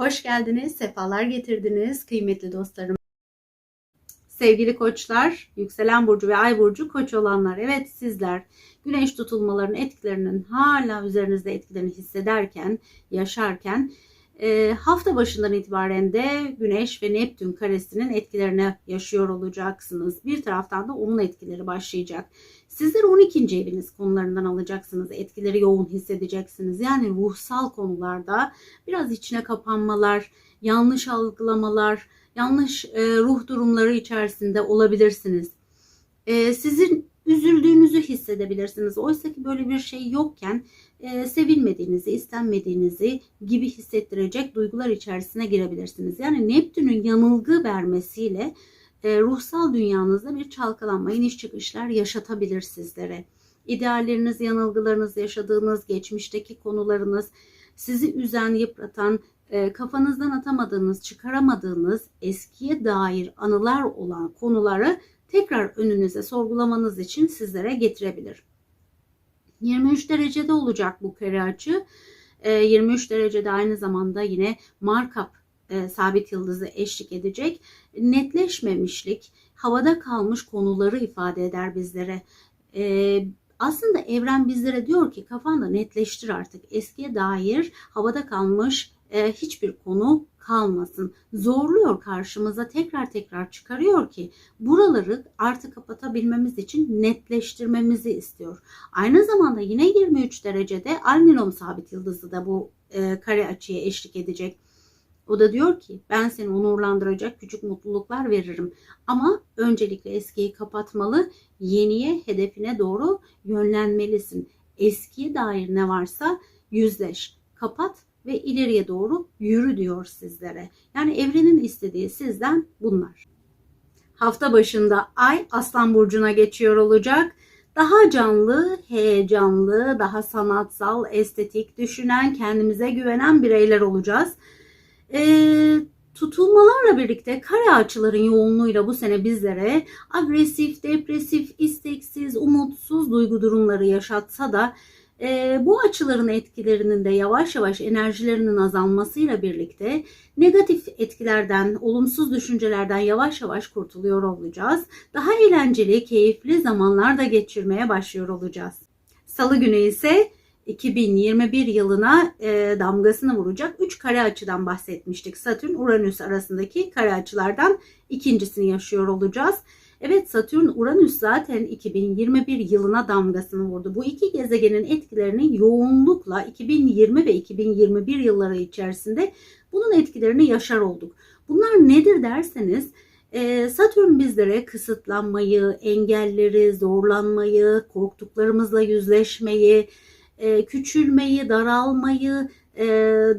Hoş geldiniz, sefalar getirdiniz kıymetli dostlarım. Sevgili koçlar, yükselen burcu ve ay burcu koç olanlar. Evet sizler güneş tutulmalarının etkilerinin hala üzerinizde etkilerini hissederken, yaşarken e, hafta başından itibaren de Güneş ve Neptün karesinin etkilerini yaşıyor olacaksınız. Bir taraftan da onun etkileri başlayacak. Sizler 12. eviniz konularından alacaksınız. Etkileri yoğun hissedeceksiniz. Yani ruhsal konularda biraz içine kapanmalar, yanlış algılamalar, yanlış e, ruh durumları içerisinde olabilirsiniz. E, sizin üzüldüğünüzü hissedebilirsiniz. Oysa ki böyle bir şey yokken e, sevilmediğinizi, istenmediğinizi gibi hissettirecek duygular içerisine girebilirsiniz. Yani Neptün'ün yanılgı vermesiyle e, ruhsal dünyanızda bir çalkalanma, iniş çıkışlar yaşatabilir sizlere. İdealleriniz, yanılgılarınız, yaşadığınız geçmişteki konularınız, sizi üzen, yıpratan, e, kafanızdan atamadığınız, çıkaramadığınız eskiye dair anılar olan konuları tekrar önünüze sorgulamanız için sizlere getirebilir. 23 derecede olacak bu kare açı. 23 derecede aynı zamanda yine markap e, sabit yıldızı eşlik edecek. Netleşmemişlik, havada kalmış konuları ifade eder bizlere. E, aslında evren bizlere diyor ki kafanda netleştir artık. Eskiye dair havada kalmış e, hiçbir konu kalmasın. Zorluyor karşımıza tekrar tekrar çıkarıyor ki buraları artık kapatabilmemiz için netleştirmemizi istiyor. Aynı zamanda yine 23 derecede Alninom sabit yıldızı da bu e, kare açıya eşlik edecek. O da diyor ki ben seni onurlandıracak küçük mutluluklar veririm. Ama öncelikle eskiyi kapatmalı, yeniye, hedefine doğru yönlenmelisin. Eskiye dair ne varsa yüzleş, kapat ve ileriye doğru yürü diyor sizlere. Yani evrenin istediği sizden bunlar. Hafta başında Ay Aslan Burcu'na geçiyor olacak. Daha canlı, heyecanlı, daha sanatsal, estetik, düşünen, kendimize güvenen bireyler olacağız. Ee, tutulmalarla birlikte kare açıların yoğunluğuyla bu sene bizlere agresif, depresif, isteksiz, umutsuz duygu durumları yaşatsa da e, bu açıların etkilerinin de yavaş yavaş enerjilerinin azalmasıyla birlikte negatif etkilerden, olumsuz düşüncelerden yavaş yavaş kurtuluyor olacağız. Daha eğlenceli, keyifli zamanlar da geçirmeye başlıyor olacağız. Salı günü ise 2021 yılına e, damgasını vuracak 3 kare açıdan bahsetmiştik. Satürn Uranüs arasındaki kare açılardan ikincisini yaşıyor olacağız. Evet Satürn Uranüs zaten 2021 yılına damgasını vurdu. Bu iki gezegenin etkilerini yoğunlukla 2020 ve 2021 yılları içerisinde bunun etkilerini yaşar olduk. Bunlar nedir derseniz e, Satürn bizlere kısıtlanmayı, engelleri, zorlanmayı, korktuklarımızla yüzleşmeyi, e, küçülmeyi, daralmayı,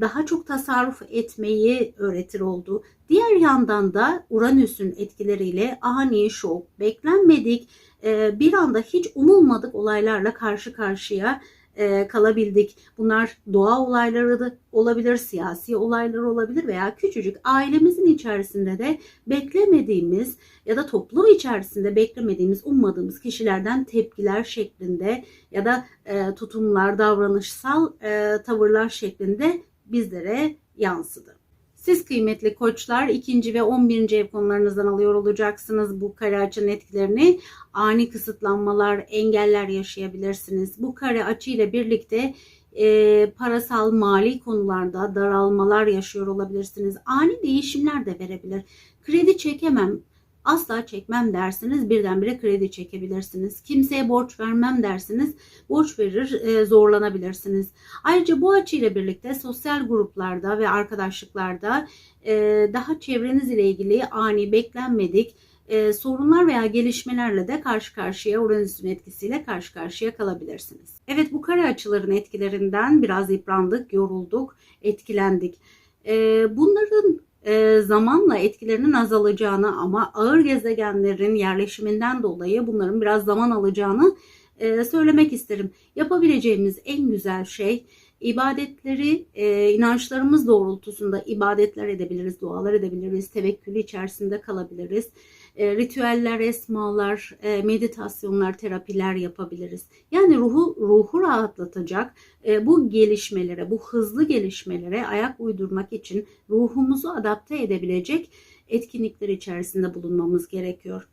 daha çok tasarruf etmeyi öğretir oldu. Diğer yandan da Uranüs'ün etkileriyle ani şok, beklenmedik, e, bir anda hiç umulmadık olaylarla karşı karşıya e, kalabildik. Bunlar doğa olayları da olabilir, siyasi olaylar olabilir veya küçücük ailemizin içerisinde de beklemediğimiz ya da toplum içerisinde beklemediğimiz, ummadığımız kişilerden tepkiler şeklinde ya da e, tutumlar, davranışsal e, tavırlar şeklinde bizlere yansıdı. Siz kıymetli koçlar ikinci ve 11. ev konularınızdan alıyor olacaksınız bu kare açının etkilerini. Ani kısıtlanmalar, engeller yaşayabilirsiniz. Bu kare açı ile birlikte e, parasal mali konularda daralmalar yaşıyor olabilirsiniz. Ani değişimler de verebilir. Kredi çekemem, asla çekmem dersiniz birdenbire kredi çekebilirsiniz. Kimseye borç vermem dersiniz borç verir e, zorlanabilirsiniz. Ayrıca bu açıyla birlikte sosyal gruplarda ve arkadaşlıklarda e, daha çevreniz ile ilgili ani beklenmedik e, sorunlar veya gelişmelerle de karşı karşıya Uranüs'ün etkisiyle karşı karşıya kalabilirsiniz. Evet bu kare açıların etkilerinden biraz yıprandık, yorulduk, etkilendik. E, bunların e, zamanla etkilerinin azalacağını ama ağır gezegenlerin yerleşiminden dolayı bunların biraz zaman alacağını e, söylemek isterim. Yapabileceğimiz en güzel şey ibadetleri e, inançlarımız doğrultusunda ibadetler edebiliriz, dualar edebiliriz, tevekkülü içerisinde kalabiliriz. E, ritüeller, esmalar, e, meditasyonlar, terapiler yapabiliriz. Yani ruhu ruhu rahatlatacak e, bu gelişmelere, bu hızlı gelişmelere ayak uydurmak için ruhumuzu adapte edebilecek etkinlikler içerisinde bulunmamız gerekiyor.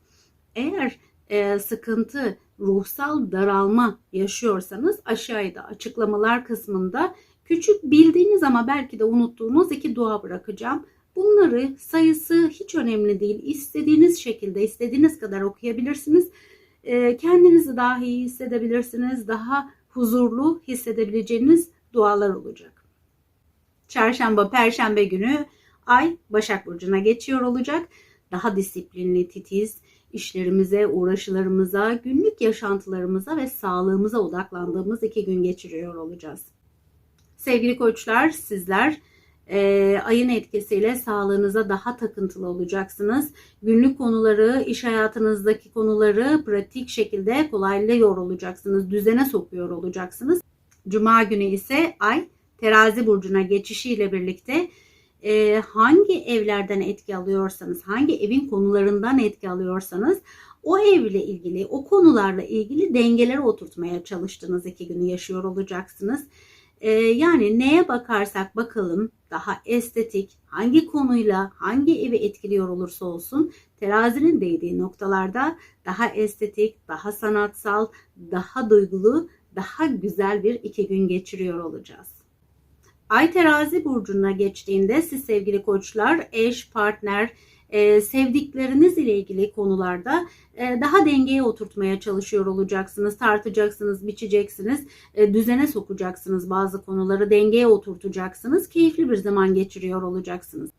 Eğer sıkıntı, ruhsal daralma yaşıyorsanız aşağıda açıklamalar kısmında küçük bildiğiniz ama belki de unuttuğunuz iki dua bırakacağım. Bunları sayısı hiç önemli değil. İstediğiniz şekilde, istediğiniz kadar okuyabilirsiniz. E, kendinizi daha iyi hissedebilirsiniz. Daha huzurlu hissedebileceğiniz dualar olacak. Çarşamba, perşembe günü ay Başak Burcu'na geçiyor olacak. Daha disiplinli, titiz, işlerimize, uğraşılarımıza, günlük yaşantılarımıza ve sağlığımıza odaklandığımız iki gün geçiriyor olacağız. Sevgili koçlar, sizler e, ayın etkisiyle sağlığınıza daha takıntılı olacaksınız. Günlük konuları, iş hayatınızdaki konuları pratik şekilde kolaylıyor olacaksınız. Düzene sokuyor olacaksınız. Cuma günü ise ay terazi burcuna geçişiyle birlikte e, hangi evlerden etki alıyorsanız, hangi evin konularından etki alıyorsanız o evle ilgili, o konularla ilgili dengeleri oturtmaya çalıştığınız iki günü yaşıyor olacaksınız. E, yani neye bakarsak bakalım daha estetik, hangi konuyla, hangi evi etkiliyor olursa olsun terazinin değdiği noktalarda daha estetik, daha sanatsal, daha duygulu, daha güzel bir iki gün geçiriyor olacağız. Ay terazi burcuna geçtiğinde siz sevgili koçlar, eş, partner, e, sevdikleriniz ile ilgili konularda e, daha dengeye oturtmaya çalışıyor olacaksınız. Tartacaksınız, biçeceksiniz, e, düzene sokacaksınız bazı konuları, dengeye oturtacaksınız. Keyifli bir zaman geçiriyor olacaksınız.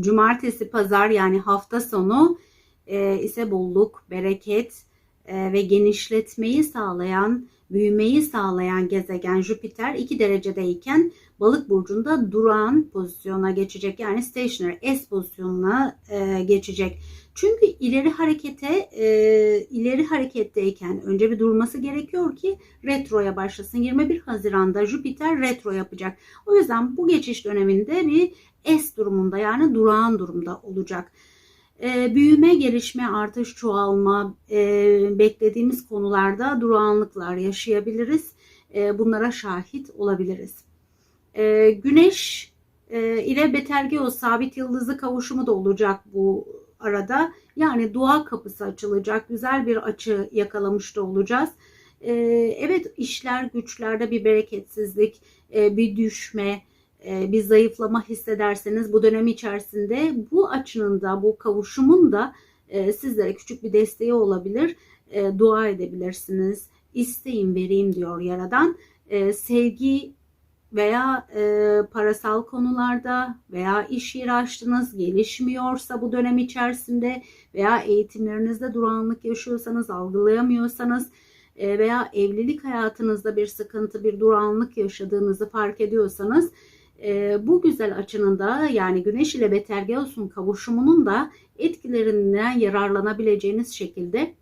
Cumartesi, pazar yani hafta sonu e, ise bolluk, bereket ve genişletmeyi sağlayan, büyümeyi sağlayan gezegen Jüpiter 2 derecedeyken balık burcunda durağan pozisyona geçecek. Yani stationary S pozisyonuna e, geçecek. Çünkü ileri harekete e, ileri hareketteyken önce bir durması gerekiyor ki retroya başlasın. 21 Haziran'da Jüpiter retro yapacak. O yüzden bu geçiş döneminde bir S durumunda yani durağan durumda olacak. E, büyüme, gelişme, artış, çoğalma e, beklediğimiz konularda durağanlıklar yaşayabiliriz. E, bunlara şahit olabiliriz. E, güneş e, ile Betelgeuse sabit yıldızı kavuşumu da olacak bu arada. Yani dua kapısı açılacak. Güzel bir açı yakalamış da olacağız. E, evet işler güçlerde bir bereketsizlik, e, bir düşme, bir zayıflama hissederseniz bu dönem içerisinde bu açının da bu kavuşumun da e, sizlere küçük bir desteği olabilir. E, dua edebilirsiniz. İsteyin vereyim diyor Yaradan. Sevgi veya parasal konularda veya iş yeri açtınız gelişmiyorsa bu dönem içerisinde veya eğitimlerinizde durağanlık yaşıyorsanız algılayamıyorsanız veya evlilik hayatınızda bir sıkıntı bir durağanlık yaşadığınızı fark ediyorsanız e, bu güzel açının da yani Güneş ile Betelgeuse'un kavuşumunun da etkilerinden yararlanabileceğiniz şekilde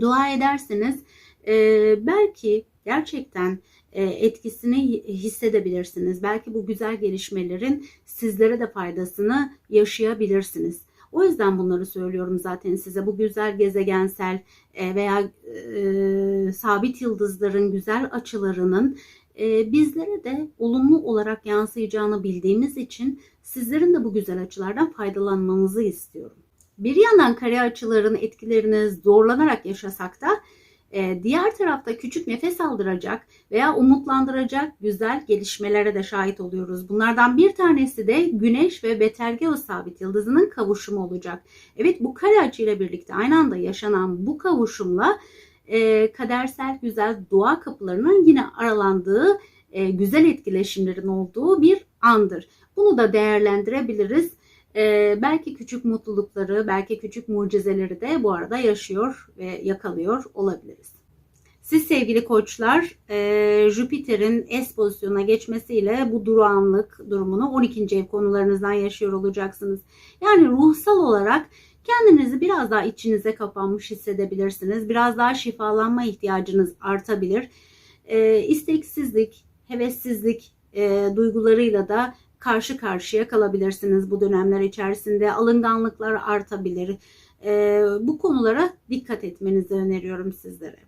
dua ederseniz e, belki gerçekten e, etkisini hissedebilirsiniz. Belki bu güzel gelişmelerin sizlere de faydasını yaşayabilirsiniz. O yüzden bunları söylüyorum zaten size. Bu güzel gezegensel e, veya e, sabit yıldızların güzel açılarının bizlere de olumlu olarak yansıyacağını bildiğimiz için sizlerin de bu güzel açılardan faydalanmanızı istiyorum. Bir yandan kare açıların etkilerini zorlanarak yaşasak da e, diğer tarafta küçük nefes aldıracak veya umutlandıracak güzel gelişmelere de şahit oluyoruz. Bunlardan bir tanesi de Güneş ve Betelgeuse sabit yıldızının kavuşumu olacak. Evet bu kare açıyla birlikte aynı anda yaşanan bu kavuşumla e, kadersel güzel dua kapılarının yine aralandığı e, güzel etkileşimlerin olduğu bir andır. Bunu da değerlendirebiliriz. E, belki küçük mutlulukları, belki küçük mucizeleri de bu arada yaşıyor ve yakalıyor olabiliriz. Siz sevgili koçlar e, Jüpiter'in S pozisyona geçmesiyle bu durağanlık durumunu 12. ev konularınızdan yaşıyor olacaksınız. Yani ruhsal olarak Kendinizi biraz daha içinize kapanmış hissedebilirsiniz. Biraz daha şifalanma ihtiyacınız artabilir. E, isteksizlik, hevessizlik e, duygularıyla da karşı karşıya kalabilirsiniz bu dönemler içerisinde. Alınganlıklar artabilir. Ee, bu konulara dikkat etmenizi öneriyorum sizlere.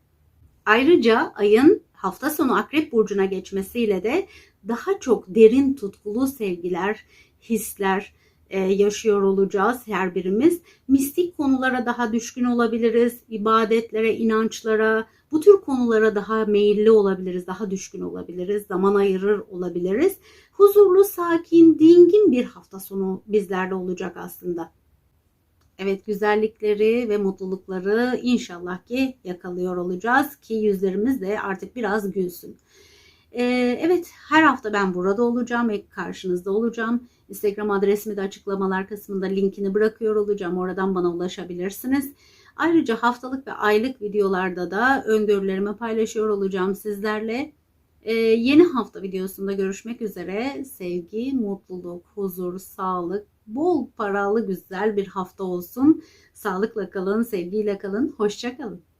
Ayrıca ayın hafta sonu Akrep Burcu'na geçmesiyle de daha çok derin tutkulu sevgiler, hisler e, yaşıyor olacağız her birimiz. Mistik konulara daha düşkün olabiliriz, ibadetlere, inançlara, bu tür konulara daha meyilli olabiliriz, daha düşkün olabiliriz, zaman ayırır olabiliriz. Huzurlu, sakin, dingin bir hafta sonu bizlerle olacak aslında. Evet güzellikleri ve mutlulukları inşallah ki yakalıyor olacağız ki yüzlerimiz de artık biraz gülsün. Ee, evet her hafta ben burada olacağım ve karşınızda olacağım. Instagram adresimi de açıklamalar kısmında linkini bırakıyor olacağım. Oradan bana ulaşabilirsiniz. Ayrıca haftalık ve aylık videolarda da öngörülerimi paylaşıyor olacağım sizlerle. Ee, yeni hafta videosunda görüşmek üzere. Sevgi, mutluluk, huzur, sağlık, bol paralı güzel bir hafta olsun. Sağlıkla kalın, sevgiyle kalın. Hoşça kalın.